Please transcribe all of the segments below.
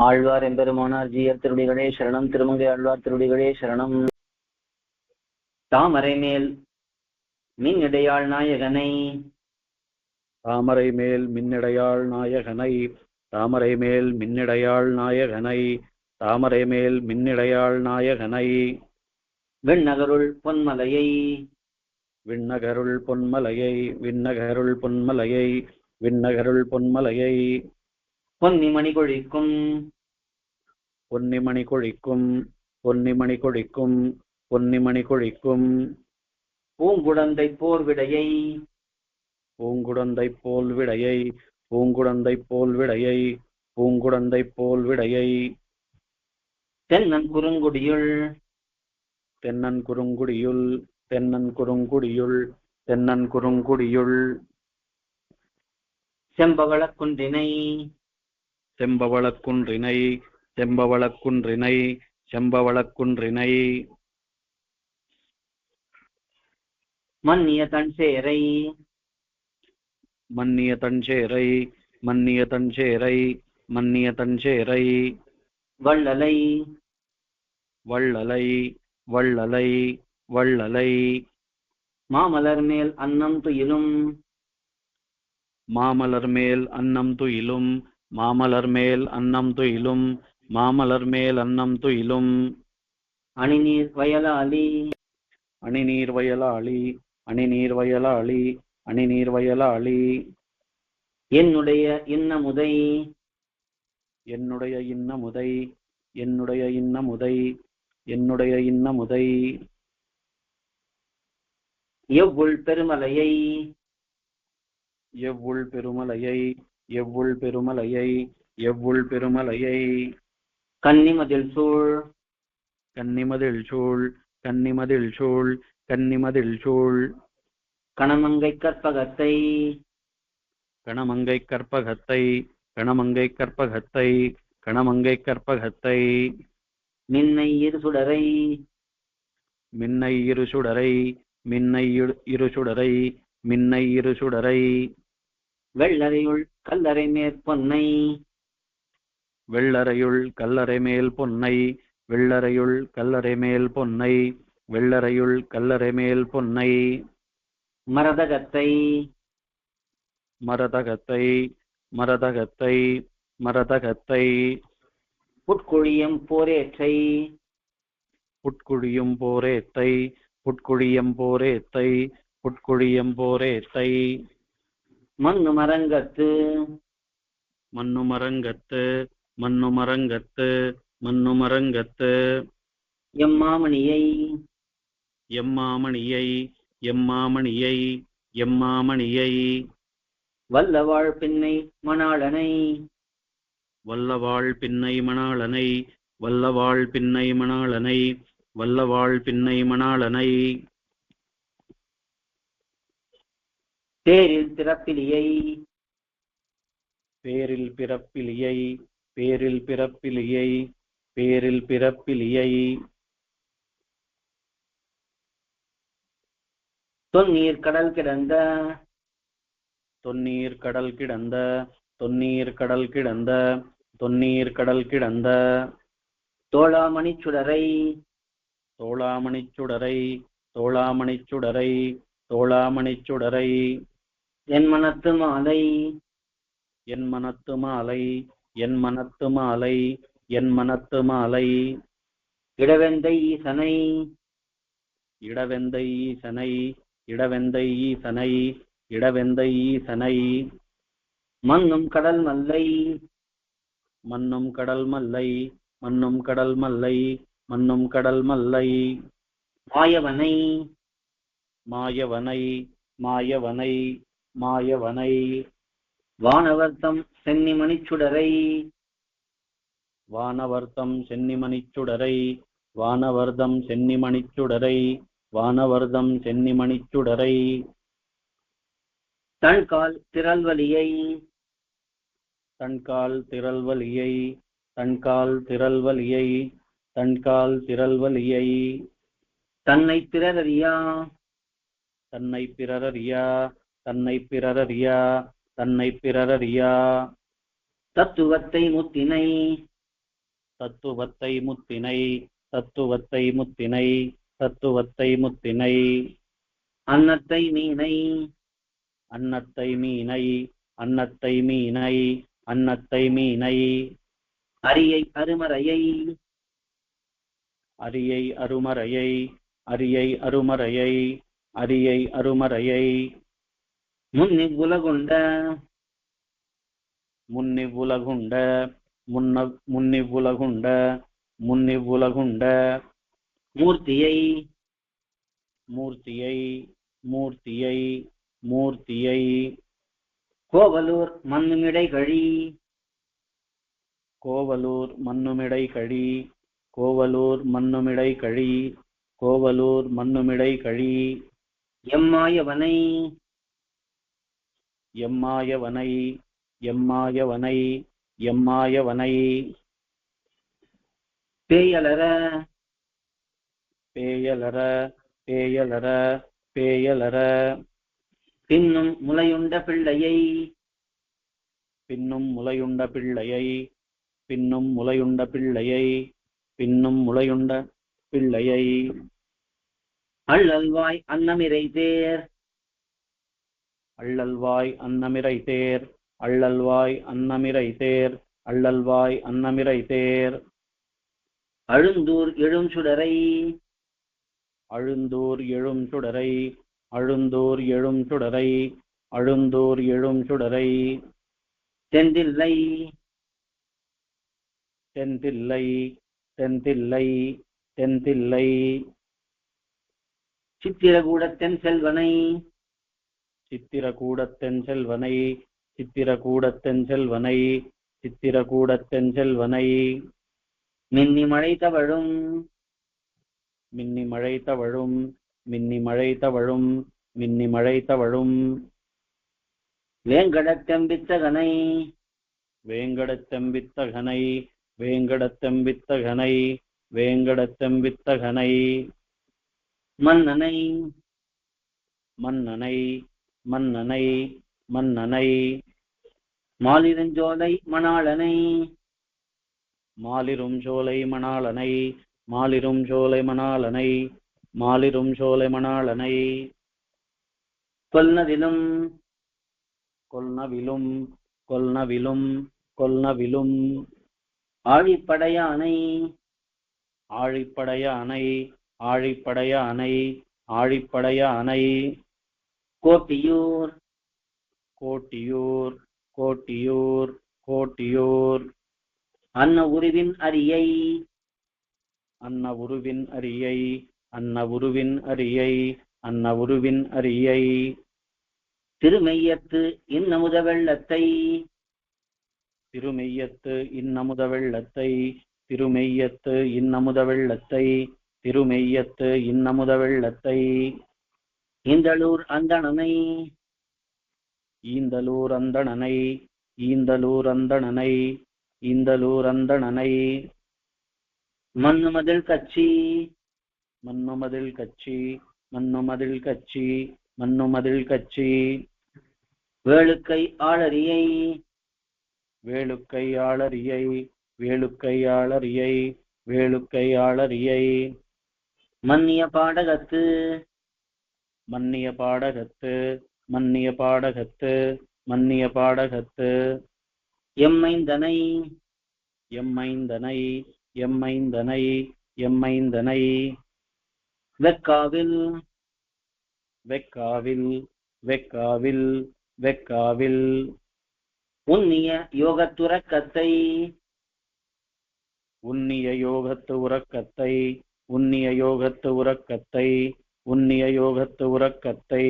ஆழ்வார் எம்பெருமானார் ஜீயர் திருடிகளே சரணம். திருமங்கை ஆழ்வார் திருடிகளே சரணம். தாமரை மேல் மின் இடையாள் நாயகனை. தாமரை மேல் மின்னிடையாள் நாயகனை. தாமரை மேல் மின்னிடையாள் நாயகனை. தாமரை மேல் மின்னிடையாள் நாயகனை. வெண்ணகருள் பொன்மலையை. விண்ணகருள் பொன்மலையை. விண்ணகருள் பொன்மலையை. விண்ணகருள் பொன்மலையை. பொன்னிமணி கொழிக்கும் பொன்னிமணி கொழிக்கும் பொன்னிமணி கொழிக்கும் பொன்னிமணி கொழிக்கும் பூங்குடந்தை போர் விடையை பூங்குடந்தை போல் விடையை பூங்குடந்தை போல் விடையை பூங்குடந்தை போல் விடையை தென்னன் குறுங்குடியுள். தென்னன் குறுங்குடியுள் தென்னன் குறுங்குடியுள் தென்னன் குறுங்குடியுள். செம்பவளக் குன்றினை. செம்பவளக் குன்றினை செம்பவளக் குன்றினை செம்பவளக் குன்றினை மன்னிய தன் சேரை மன்னிய தஞ்சேரை மன்னிய தஞ்சேரை மன்னிய தஞ்சேரை வள்ளலை. வள்ளலை வள்ளலை வள்ளலை. மாமலர் மேல் அன்னம் துயிலும். மாமலர் மேல் அன்னம் துயிலும். மாமலர் மேல் அன்னம் துயிலும் மாமலர் மேல் அன்னம் துயிலும். அணிநீர் வயலாளி. அணிநீர் வயலாளி அணிநீர் வயலாளி அணிநீர் வயலாளி. என்னுடைய இன்னமுதை. என்னுடைய இன்னமுதை என்னுடைய இன்னமுதை என்னுடைய இன்னமுதை. எவ்வுள் பெருமலையை. எவ்வுள் பெருமலையை. எவ்வுள் பெருமலையை எவ்வுள் பெருமலையை? கன்னிமதில் சூழ். கன்னிமதில் சூழ் கன்னிமதில் சூழ் கன்னிமதில் சூழ். கணமங்கை கற்பகத்தை. கணமங்கை கற்பகத்தை கணமங்கை கற்பகத்தை கணமங்கை கற்பகத்தை. மின்னை இரு சுடரை. மின்னை இரு சுடரை மின்னை இரு- சுடரை மின்னை இரு சுடரை. வெள்ளறையுள் கல்லறை மேற்பொன்னை வெள்ளறையுள் கல்லறை மேல் பொன்னை. வெள்ளறையுள் கல்லறை மேல் பொன்னை. வெள்ளறையுள் கல்லறை மேல் பொன்னை. மரதகத்தை. மரதகத்தை. மரதகத்தை. மரதகத்தை. புட்குழியம் போரேற்றை. புட்குழியும் போரேத்தை புட்குழியம் போரேத்தை புட்குழியம் போரேத்தை மண்ணு மரங்கத்து மண்ணு மரங்கத்து மண்ணு மரங்கத்து மண்ணு மரங்கத்து எம்மாமணியை. எம்மாமணியை எம்மாமணியை எம்மாமணியை. வல்லவாழ் பின்னை மணாளனை. வல்லவாள் பின்னை மணாளனை வல்லவாள் பின்னை மணாளனை வல்லவாள் பின்னை மணாளனை. தேரில் திறப்பிலியை பேரில் பிறப்பிலியை பேரில் பிறப்பிலியை பேரில் பிறப்பிலியை. தொன்னீர் கடல் கிடந்த. தொன்னீர் கடல் கிடந்த தொன்னீர் கடல் கிடந்த தொன்னீர் கடல் கிடந்த. தோளாமணிச் சுடரை. தோளாமணிச் சுடரை தோளாமணிச் சுடரை தோளாமணிச் சுடரை. என் மனத்து மாலை. என் மனத்து மாலை என் மனத்து மாலை என் மனத்து மாலை. இடவெந்தை ஈசனை. இடவெந்தை ஈசனை இடவெந்தை ஈசனை இடவெந்தை ஈசனை. மண்ணும் கடல் மல்லை. மன்னும் கடல் மல்லை மன்னும் கடல் மல்லை மன்னும் கடல் மல்லை. மாயவனை. மாயவனை மாயவனை. மாயவனை. வானவர்த்தம் சென்னிமணிச்சுடரை வானவர்த்தம் சென்னிமணிச்சுடரை வானவர்தம் சென்னிமணிச்சுடரை வானவர்தம் சென்னிமணிச்சுடரை தன்கால் திரல்வலியை தன்கால் திரல்வலியை தன்கால் திரல்வலியை தன்கால் திரல்வலியை தன்னை பிறரறியா? தன்னை பிறரறியா? தன்னை பிறரறியா தன்னை பிறரறியா. தத்துவத்தை முத்தினை. தத்துவத்தை முத்தினை தத்துவத்தை முத்தினை தத்துவத்தை முத்தினை. அன்னத்தை மீனை. அன்னத்தை மீனை அன்னத்தை மீனை அன்னத்தை மீனை. அரியை அருமறையை. அரியை அருமறையை அரியை அருமறையை அரியை அருமறையை. முன்னிவ்வுலகுண்ட முன்னிவ்வுலகுண்ட முன்ன முன்னிவ்வுலகுண்ட முன்னிவ்வுலகுண்ட மூர்த்தியை. மூர்த்தியை. மூர்த்தியை. மூர்த்தியை. கோவலூர் மண்ணுமிடை கழி. கோவலூர் மண்ணுமிடை கழி. கோவலூர் மண்ணுமிடை கழி. கோவலூர் மண்ணுமிடை கழி. எம்மாயவனை. எம்மாயவனை எம்மாயவனை எம்மாயவனை. பேயலர பேயலர பேயலர பேயலர பின்னும் முளையுண்ட பிள்ளையை. பின்னும் முளையுண்ட பிள்ளையை பின்னும் முளையுண்ட பிள்ளையை பின்னும் முளையுண்ட பிள்ளையை. அள்ளல்வாய் அன்னமிரை தேர். அள்ளல்வாய் அன்னமிரை தேர் அள்ளல்வாய் அன்னமிரை தேர் அள்ளல்வாய் அன்னமிரை தேர். அழுந்தூர் எழும் சுடரை அழுந்தூர் எழும் சுடரை அழுந்தூர் எழும் சுடரை அழுந்தூர் எழும் சுடரை தெந்தில்லை தென்தில்லை தென்தில்லை தென்தில்லை. சித்திரகூடத்தென் செல்வனை. சித்திரகூடத்தென் செல்வனை சித்திரகூடத்தென் செல்வனை சித்திரகூடத்தென் செல்வனை மின்னி மழை தவழும் மின்னி மழை தவழும் மின்னி மழை தவழும் மின்னி மழை தவழும். வேங்கடத்தெம்பித்தகனை வேங்கடத்தெம்பித்தகனை வேங்கடத்தெம்பித்தகனை வேங்கடத்தெம்பித்தகனை. மன்னனை மன்னனை மன்னனை மன்னனை. மாலிருஞ்சோலை மணாளனை. மாலிரும் சோலை மணாளனை மாலிரும் சோலை மணாளனை மாலிரும் சோலை மணாளனை. கொல்னதிலும் கொல்னவிலும் கொல்னவிலும் கொல்னவிலும் ஆழிப்படையானை ஆழிப்படையானை ஆழிப்படையானை ஆழிப்படையானை. கோட்டியூர். கோட்டியூர் கோட்டியூர் கோட்டியூர். அன்ன உருவின் அரியை. அன்ன உருவின் அரியை அன்ன உருவின் அரியை அன்ன உருவின் அரியை. திருமெய்யத்து இன்னமுத வெள்ளத்தை. திருமெய்யத்து இன்னமுத வெள்ளத்தை திருமெய்யத்து இன்னமுத வெள்ளத்தை திருமெய்யத்து இன்னமுத வெள்ளத்தை. ஈந்தலூர் அந்தணனை. ஈந்தலூர் அந்தணனை. ஈந்தலூர் அந்தணனை. ஈந்தலூர் அந்தணனை. மண்ணுமதில் கட்சி. மண்ணுமதில் கட்சி. மண்ணுமதில் கட்சி. மண்ணுமதில் கட்சி. வேளுக்கை ஆளரியை வேளுக்கை ஆளரியை வேளுக்கை ஆளரியை வேளுக்கை ஆளரியை மன்னிய பாடகத்து. மன்னிய பாடகத்து மன்னிய பாடகத்து மன்னிய பாடகத்து. எம்மைந்தனை எம்மைந்தனை எம்மைந்தனை எம்மைந்தனை. வெக்காவில் வெக்காவில் வெக்காவில் வெக்காவில். உன்னிய யோகத்துறக்கத்தை உன்னிய யோகத்து உறக்கத்தை உன்னிய யோகத்து உறக்கத்தை உன்னிய யோகத்து உறக்கத்தை.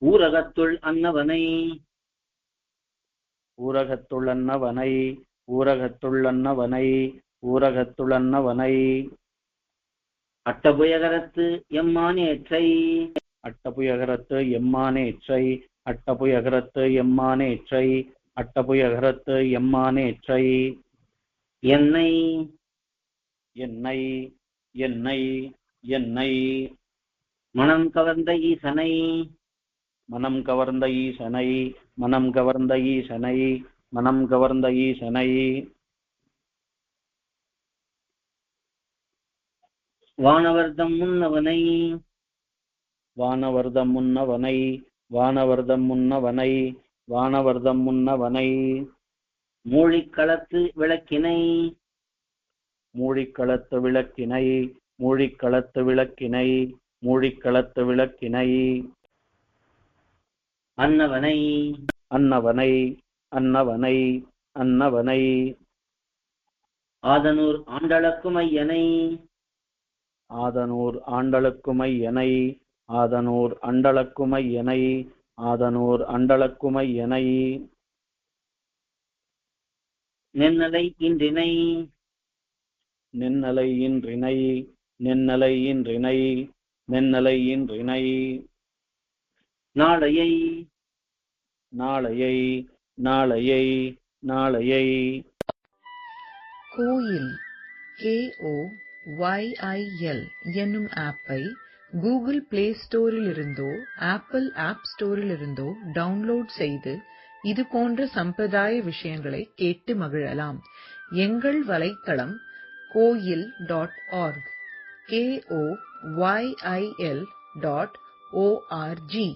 ஊரகத்துள் அன்னவனை. ஊரகத்துள் அன்னவனை. ஊரகத்துள் அன்னவனை. ஊரகத்துள் அன்னவனை. அட்டபுயகரத்து எம்மானேற்றை. அட்டபுயகரத்து எம்மானேற்றை. அட்டபுயகரத்து எம்மானேற்றை. அட்டபுயகரத்து எம்மானேற்றை. என்னை. என்னை. என்னை. என்னை. மனம் கவர்ந்த ஈசனை. மனம் கவர்ந்த ஈசனை மனம் கவர்ந்த ஈசனை மனம் கவர்ந்த ஈசனை. வானவர்தம் முன்னவனை. வானவர்தம் முன்னவனை வானவர்தம் முன்னவனை வானவர்தம் முன்னவனை. மூழிக்களத்து விளக்கினை. மூழிக்களத்து விளக்கினை மூழிக்களத்து விளக்கினை. மூழிக்களத்து விளக்கினை. அன்னவனை. அன்னவனை அன்னவனை அன்னவனை. ஆதனூர் ஆண்டளக்கும் ஐயனை ஆதனூர் ஆண்டளக்குமையனை ஆதனூர் அண்டளக்குமையனை ஆதனூர் அண்டளக்குமையனை நென்னலை இன்றினை. நின்னலை இன்றினை நின்னலை இன்றினை. நின்னலை நாளையை நாளையை நாளையை நாளையை. கோயில் K O Y I L என்னும் ஆப்பை கூகுள் பிளே ஸ்டோரிலிருந்தோ ஆப்பிள் ஆப் ஸ்டோரில் இருந்தோ டவுன்லோட் செய்து இது போன்ற சம்பிரதாய விஷயங்களை கேட்டு மகிழலாம். எங்கள் வலைத்தளம் Koyil dot org K O Y I L dot O R G